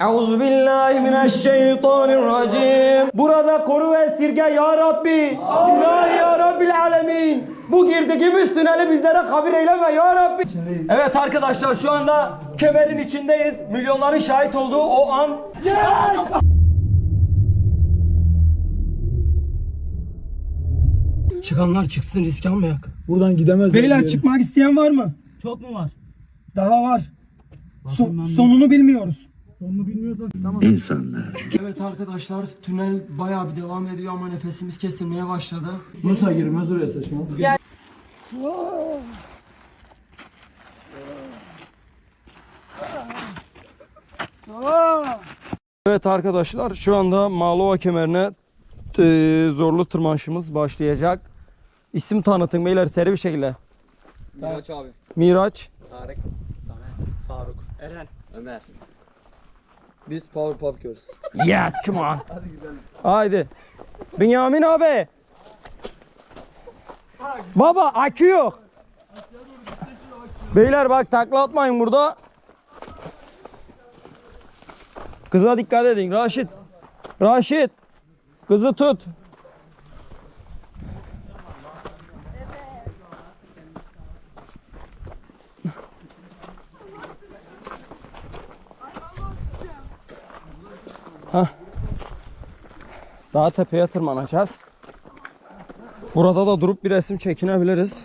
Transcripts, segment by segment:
Euzu billahi mineşşeytanirracim. Burada koru ve esirge ya Rabbi. İlahi ya Rabbil alemin. Bu girdiğimiz tüneli bizlere kabir eyleme ya Rabbi. Evet arkadaşlar şu anda kemerin içindeyiz. Milyonların şahit olduğu o an. Çıkanlar çıksın risk almayak. Buradan gidemez. Beyler çıkmak isteyen var mı? Çok mu var? Daha var. So- sonunu bilmiyoruz. Sonunu bilmiyorsak tamam. Evet arkadaşlar tünel bayağı bir devam ediyor ama nefesimiz kesilmeye başladı. Musa girmez oraya saçma. Evet arkadaşlar şu anda Malova kemerine e, zorlu tırmanışımız başlayacak. İsim tanıtın beyler seri bir şekilde. Miraç abi. Miraç. Tarık. Eren. Ömer. Biz Powerpuff Girls. Yes come on. Haydi. Bünyamin abi. Baba akü yok. Beyler bak takla atmayın burada. Kıza dikkat edin Raşit. Raşit. Kızı tut. Daha tepeye tırmanacağız. Burada da durup bir resim çekinebiliriz.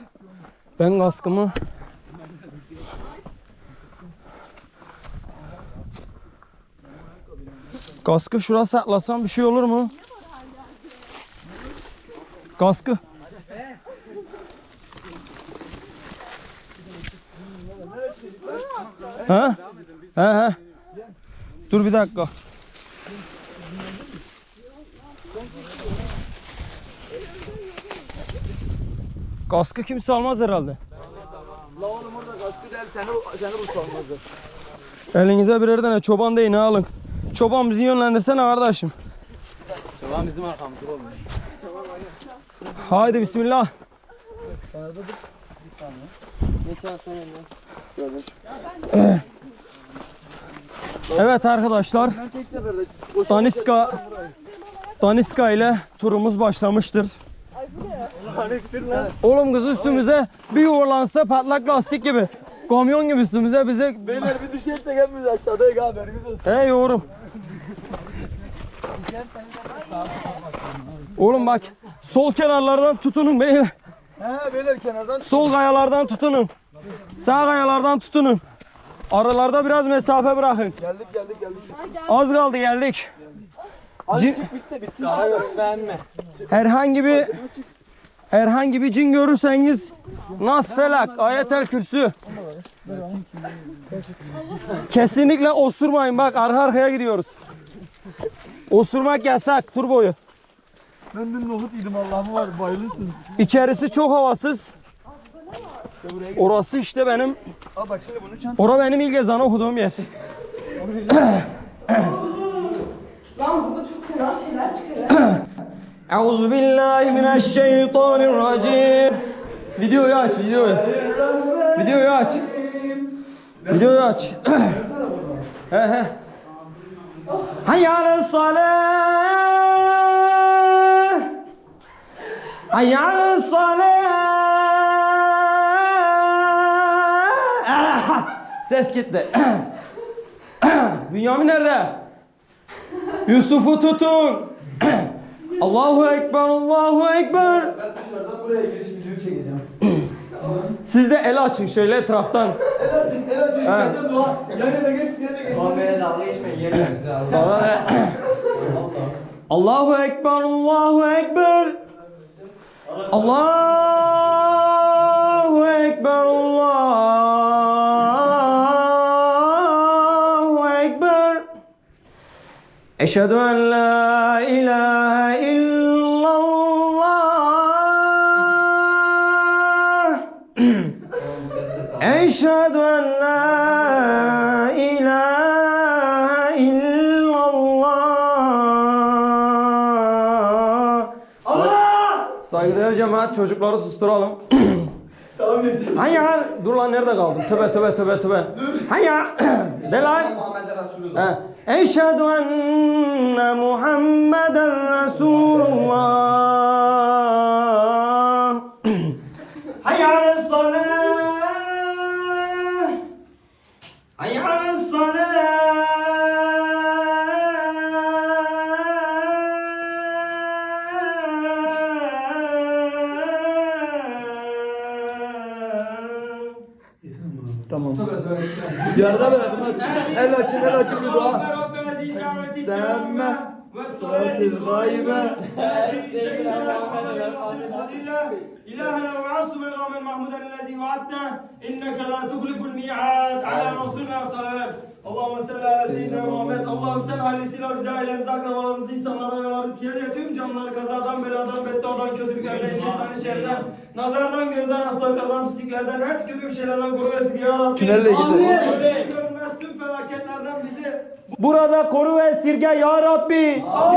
Ben kaskımı Kaskı şuraya saklasam bir şey olur mu? Kaskı. Ha? He he. Dur bir dakika. Kaskı kimse almaz herhalde. La oğlum orada kaskı değil seni, seni bu sormazdı. Elinize birer tane çoban değneği alın. Çoban bizi yönlendirsene kardeşim. Tamam bizim arkamızda oğlum. Haydi bismillah. Evet arkadaşlar. Daniska Daniska ile turumuz başlamıştır. Oğlum kız üstümüze bir yuvarlansa patlak lastik gibi. Kamyon gibi üstümüze bize Beyler bir düşersek hepimiz aşağıdayız abi haberiniz olsun. Hey yorum. Oğlum bak sol kenarlardan tutunun beyler. He beyler kenardan. Sol kayalardan tutunun. Sağ kayalardan tutunun. Aralarda biraz mesafe bırakın. Geldik geldik geldik. Az kaldı geldik. Çık bitti bitsin. Daha yok beğenme. Herhangi bir herhangi bir cin görürseniz Nas Felak, Ayetel Kürsü. Kesinlikle osurmayın bak arka arkaya gidiyoruz. Osurmak yasak tur boyu. Ben dün nohut yedim Allah'ım var bayılırsın. İçerisi çok havasız. Orası işte benim Al bak şimdi bunu çant. Ora benim ilk ezanı okuduğum yer. Lan burada çok fena şeyler çıkıyor. Euzu billahi mineşşeytanirracim. Videoyu aç, videoyu. Videoyu aç. Videoyu aç. he he. Hayyâle salâh. Hayyâle salâh. Ses gitti. Bünyamin nerede? Yusuf'u tutun. Allahu Ekber, Allahu Ekber. Ben dışarıdan buraya giriş video çekeceğim. Siz de el açın şöyle etraftan. El açın el açın. Sen de dua. Yan yana geç yan yana geç. Muhammed'e dalga geçme yerim bize Allah. Bana ne? Allahu Ekber, Allahu Ekber. Allahu Ekber, Eşhedü en la ilahe illallah. Eşhedü en la ilahe illallah. Allah! Saygıdeğer cemaat çocukları susturalım. Hayya. Dur lan nerede kaldım? Tövbe tövbe tövbe tövbe. Hayya. De lan. Eşhedü enne Muhammeden Resulullah. Hayya alel Yarıda bırakmaz. El açın el açın bir dua. Demme ve salatil gaybe. إلهنا وعصم مقام المحمود الذي وعدته إنك لا تخلف الميعاد على رسولنا صلوات اللهم صل على سيدنا Muhammed Allah'ım sen ailesiyle bize ailemize akrabalarımızı insanlara yolları tiyade tüm canlıları kazadan beladan beddadan kötülüklerden şeytanın şerrinden nazardan gözden hastalıklardan pisliklerden her kötü bir şeylerden koru ve sil ya Rabbi Tünelle gidiyor. Tüm felaketlerden bizi Burada koru ve esirge ya Rabbi.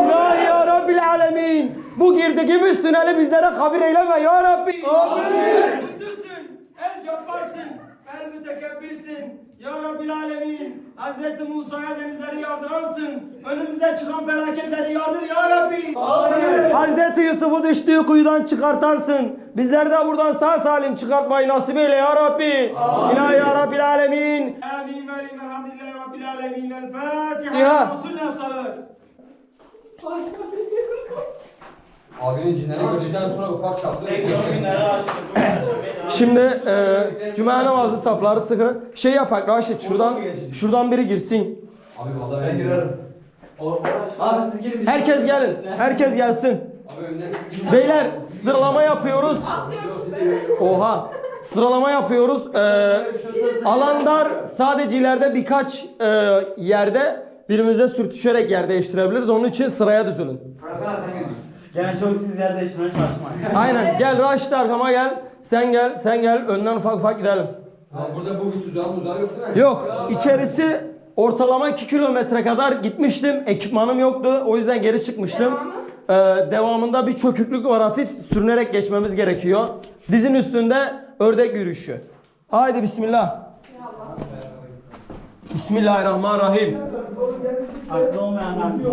İlahi ya Rabbil alemin. Bu girdiğimiz tüneli bizlere kabir eyleme ya Rabbi. Amin. Kutlusun, el cabbarsın, el mütekebbirsin. Ya Rabbil alemin. Hazreti Musa'ya denizleri yardıransın. Önümüze çıkan felaketleri yardır ya Rabbi. Amin. Hazreti Yusuf'u düştüğü kuyudan çıkartarsın. Bizleri de buradan sağ salim çıkartmayı nasip eyle ya Rabbi. Amin. İlahi ya Rabbil alemin. Amin limen hamdillahi Rabbil alemin. El Fatiha. Resulüne salat. Abinin cinlere göçünden sonra ufak çaplı. Şimdi e, cuma namazı safları sıkı. Şey yapak Raşit şuradan şuradan biri girsin. Abi valla ben girerim. Abi siz girin. Herkes gelin. Herkes gelsin. Abi önden siz Beyler sıralama yapıyoruz. Oha. Sıralama yapıyoruz. Ee, alandar sadece ileride birkaç e, yerde birbirimize sürtüşerek yer değiştirebiliriz. Onun için sıraya düzülün. Gene çok siz yer değiştirmeye çalışmayın. Aynen. Gel Raşit arkama gel. Sen gel. Sen gel. Önden ufak ufak gidelim. Ha, burada bu bir tuzağı muzağı yok değil mi? Yok. içerisi ortalama 2 kilometre kadar gitmiştim. Ekipmanım yoktu. O yüzden geri çıkmıştım. Ee, devamında bir çöküklük var hafif. Sürünerek geçmemiz gerekiyor. Dizin üstünde ördek yürüyüşü. Haydi bismillah. Bismillahirrahmanirrahim.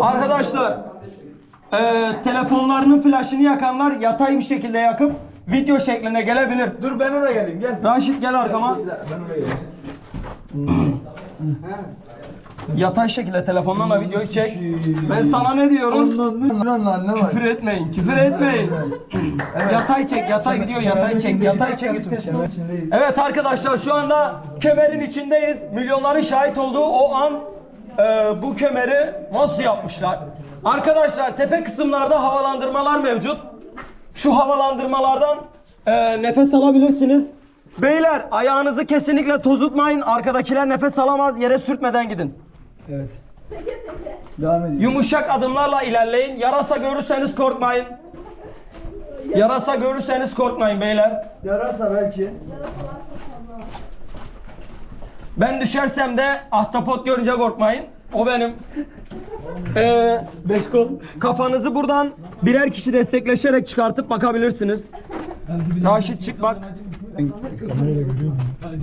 Arkadaşlar e, telefonlarının flaşını yakanlar yatay bir şekilde yakıp video şeklinde gelebilir. Dur ben oraya geleyim gel. Raşit gel arkama. Ben oraya geleyim. Yatay şekilde telefondan da videoyu çek. Ben sana ne diyorum? Küfür etmeyin, küfür etmeyin. Yatay çek, yatay video, yatay çek, yatay çek YouTube channel. Evet arkadaşlar şu anda kemerin içindeyiz. Milyonların şahit olduğu o an e, bu kemeri nasıl yapmışlar? Arkadaşlar tepe kısımlarda havalandırmalar mevcut. Şu havalandırmalardan e, nefes alabilirsiniz. Beyler ayağınızı kesinlikle tozutmayın. Arkadakiler nefes alamaz. Yere sürtmeden gidin. Evet. Devam edin. Yumuşak adımlarla ilerleyin. Yarasa görürseniz korkmayın. Yarasa görürseniz korkmayın beyler. Yararsa belki. Ben düşersem de ahtapot görünce korkmayın. O benim. Ee, Beş kol. kafanızı buradan birer kişi destekleşerek çıkartıp bakabilirsiniz. Raşit çık bak.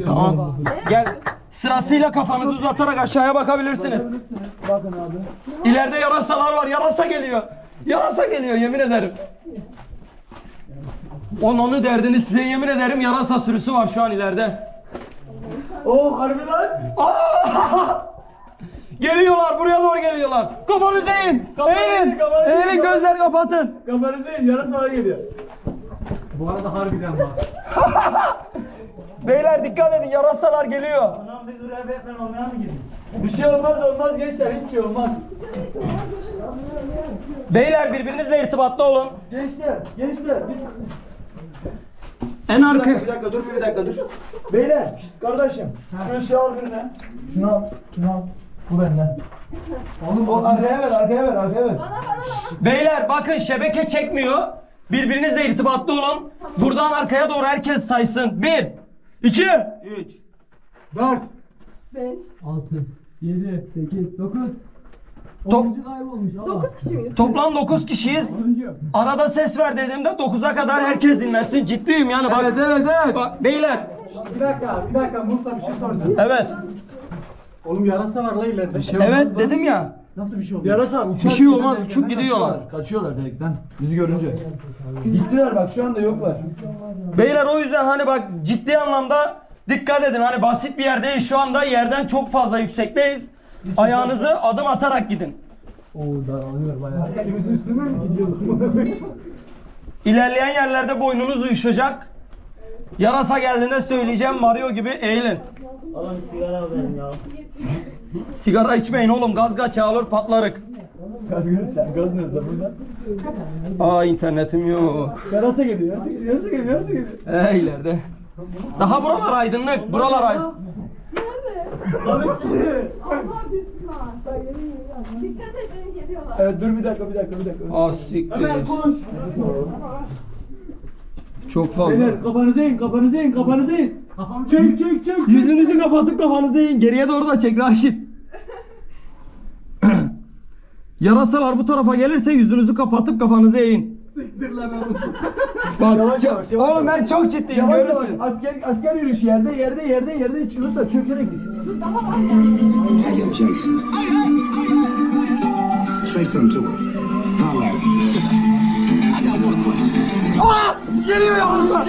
Tamam. Gel. Sırasıyla kafanızı uzatarak aşağıya bakabilirsiniz. Bakın abi. İleride yarasalar var. Yarasa geliyor. Yarasa geliyor yemin ederim. Onunu derdini size yemin ederim yarasa sürüsü var şu an ileride. Oo harbi lan. Aa! Geliyorlar buraya doğru geliyorlar. Kafanızı eğin. Kafanızı Eğin. eğin, kafanızı eğin. Kapatın. Kafanızı eğin yarasa geliyor. Bu arada harbiden bak. Beyler dikkat edin yarasalar geliyor. Lan biz buraya beyefendi olmaya mı girdik? Bir şey olmaz olmaz gençler hiçbir şey olmaz. Beyler birbirinizle irtibatlı olun. Gençler gençler biz... En arka. Bir dakika dur bir dakika dur. Beyler şşt, kardeşim şu ışığı al birine. Şunu al şunu al. Bu benden. Oğlum o arkaya ver arkaya ver arkaya ver. Beyler bakın şebeke çekmiyor. Birbirinizle irtibatlı olun. Buradan arkaya doğru herkes saysın. Bir, iki, üç. 4 Beş. 6 7 8 9 Top, kaybolmuş ama. 9 kişi miyiz? toplam 9 kişiyiz. Arada ses ver dediğimde 9'a kadar herkes dinlesin. Ciddiyim yani bak. Evet evet evet. Bak beyler. Bir dakika bir dakika Mustafa bir şey soracağım. Evet. Oğlum yarasa var la ileride. Bir şey Evet dedim ya. Nasıl bir şey oldu? Yarasa uçak. Bir şey olmaz, uçup gidiyorlar. Kaçıyorlar, kaçıyorlar delikten. Bizi görünce. Gittiler bak şu anda yoklar. Beyler o yüzden hani bak ciddi anlamda dikkat edin. Hani basit bir yerdeyiz şu anda. Yerden çok fazla yüksekteyiz. Ayağınızı adım atarak gidin. Oo daralıyor bayağı. Elimizin üstüne mi gidiyorlar? İlerleyen yerlerde boynunuz uyuşacak. Yarasa geldiğinde söyleyeceğim Mario gibi eğilin. Oğlum sigara benim ya. Sigara içmeyin oğlum gaz kaçağı olur patlarık. Gaz gaz gaz nerede burada? Aa internetim yok. Yarasa geliyor. Yarasa geliyor. Yarasa geliyor. Ee ileride. Daha buralar aydınlık. Buralar aydınlık. Dikkat edin geliyorlar. Evet dur bir dakika bir dakika bir dakika. Ah siktir. Çok fazla. Beyler kafanızı eğin kafanızı eğin kafanızı eğin. Çek çek çek. Yüzünüzü kapatıp kafanızı eğin. Geriye doğru da çek Raşit. Yarasalar bu tarafa gelirse yüzünüzü kapatıp kafanızı eğin. Bak, Yavaş yavaş, yavaş Oğlum ben çok ciddiyim Yavaş yavaş. görürsün. Asker, asker yürüyüşü yerde yerde yerde yerde içiyorsa çökerek git. Hey, yo, Jason. Say something to her. Holla at her. I got one question. Geliyor yavrular.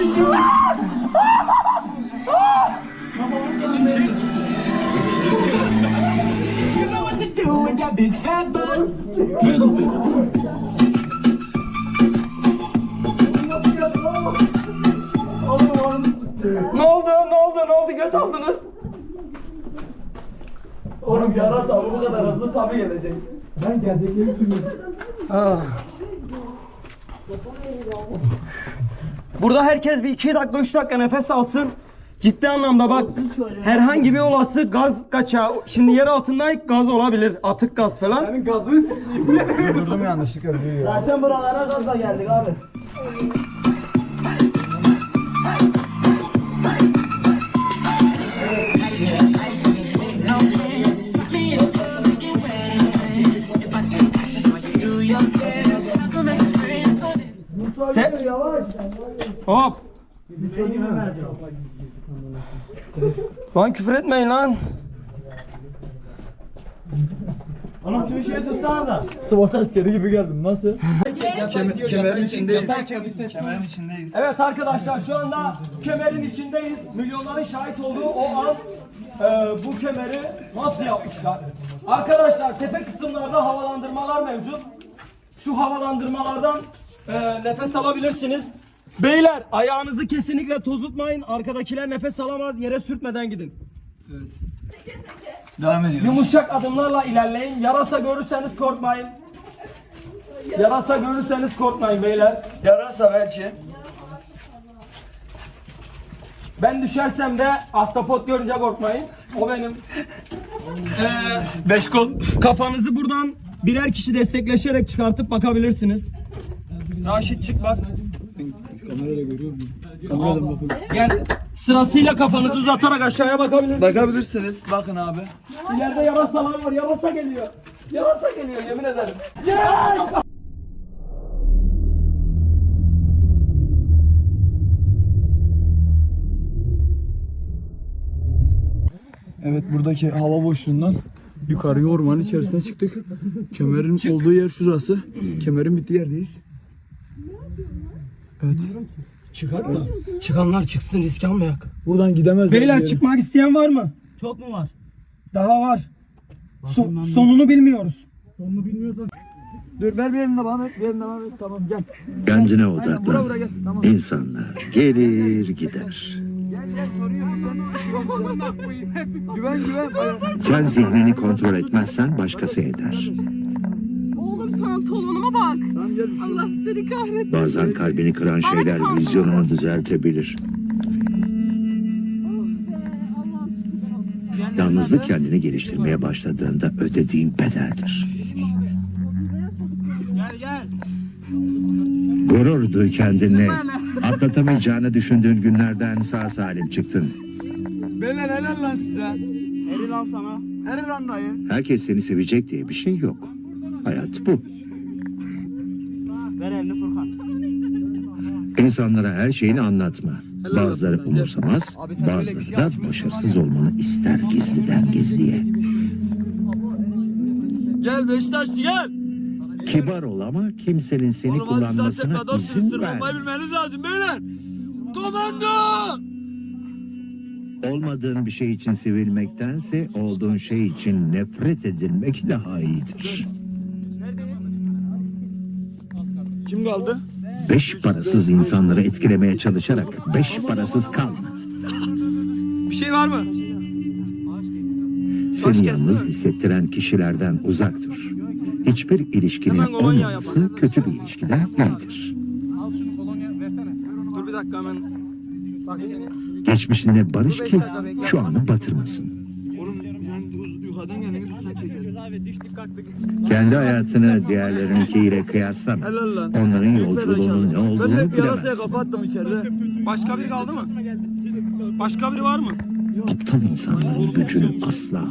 You know what to do with that big fat butt. Wiggle, wiggle. Ne oldu? Ne oldu? Ne oldu? Göt aldınız. Oğlum yarasa bu kadar hızlı tabi gelecek. Ben gelecekleri sürüyorum. Ah. Burada herkes bir iki dakika, üç dakika nefes alsın. Ciddi anlamda bak herhangi bir olası gaz kaçağı şimdi yer altındayız gaz olabilir atık gaz falan. Senin gazını sikeyim. Durdum yanlışlıkla. Zaten buralara gazla geldik abi. Se Yavaş. hop. Lan küfür etmeyin lan. Oğlum şu ışığı tutsana da. SWAT askeri gibi geldim nasıl? kemerin içindeyiz. Kemerin içindeyiz. Evet arkadaşlar şu anda kemerin içindeyiz. Milyonların şahit olduğu o an e, bu kemeri nasıl yapmışlar? Arkadaşlar tepe kısımlarda havalandırmalar mevcut. Şu havalandırmalardan e, nefes alabilirsiniz. Beyler ayağınızı kesinlikle tozutmayın. Arkadakiler nefes alamaz. Yere sürtmeden gidin. Devam ediyoruz. Yumuşak adımlarla ilerleyin. Yarasa görürseniz korkmayın. Yarasa görürseniz korkmayın beyler. Yarasa belki. Ben düşersem de ahtapot görünce korkmayın. O benim. Ee, Beş kol. kafanızı buradan birer kişi destekleşerek çıkartıp bakabilirsiniz. Raşit çık bak. Kamerayla görüyorum. Kameradan bakın. Gel. Sırasıyla kafanızı uzatarak aşağıya bakabilirsiniz. Bakabilirsiniz. Bakın abi. İleride yarasalar var. Yarasa geliyor. Yarasa geliyor yemin ederim. Evet buradaki hava boşluğundan yukarıya ormanın içerisine çıktık. Kemerin olduğu yer şurası. Kemerin bittiği yerdeyiz. Evet. Çıkar da. Çıkanlar çıksın risk almayak. Buradan gidemezler. Beyler çıkmak isteyen var mı? Çok mu var? Daha var. So- sonunu bilmiyoruz. Dur ver bir elini devam et. Bir elini devam et. Tamam gel. Kendine Aynen bura odaklan. bura gel. Tamam. İnsanlar gelir gider. Gel gel güven güven. Sen zihnini kontrol etmezsen başkası eder. Bak. Tamam gel. Allah seni kahretsin. Bazen kalbini kıran şeyler vizyonunu düzeltebilir. Yalnızlık kendini geliştirmeye başladığında ödediğin bedeldir. Gel gel. Gurur duy kendinle. Atlatamayacağını düşündüğün günlerden sağ salim çıktın. Beyler helal lan size. Eril al sana. Helal lan dayı. Herkes seni sevecek diye bir şey yok. Hayat bu. Ver elini Furkan. İnsanlara her şeyini anlatma. Bazıları umursamaz, bazıları şey da başarısız olmanı ister gizliden gizliye. Gel Beşiktaşlı gel. Kibar ol ama kimsenin seni Oğlum kullanmasına izin bilmeniz lazım beyler. Komando! Olmadığın bir şey için sevilmektense olduğun şey için nefret edilmek daha iyidir. Kim kaldı? Beş parasız insanları etkilemeye çalışarak beş parasız kalma. Bir şey var mı? Seni yalnız hissettiren kişilerden uzak dur. Hiçbir ilişkinin Hemen kolonya olmaması kötü bir ilişkiden iyidir. Dur bir dakika hemen. Geçmişinde barış ki şu anı batırmasın. Kendi hayatını diğerlerinkiyle kıyaslama. Helal lan. Onların yolculuğunun ne olduğunu Ben de piyasaya kapattım içeride. Başka biri kaldı mı? Başka biri var mı? Aptal insanların gücünü asla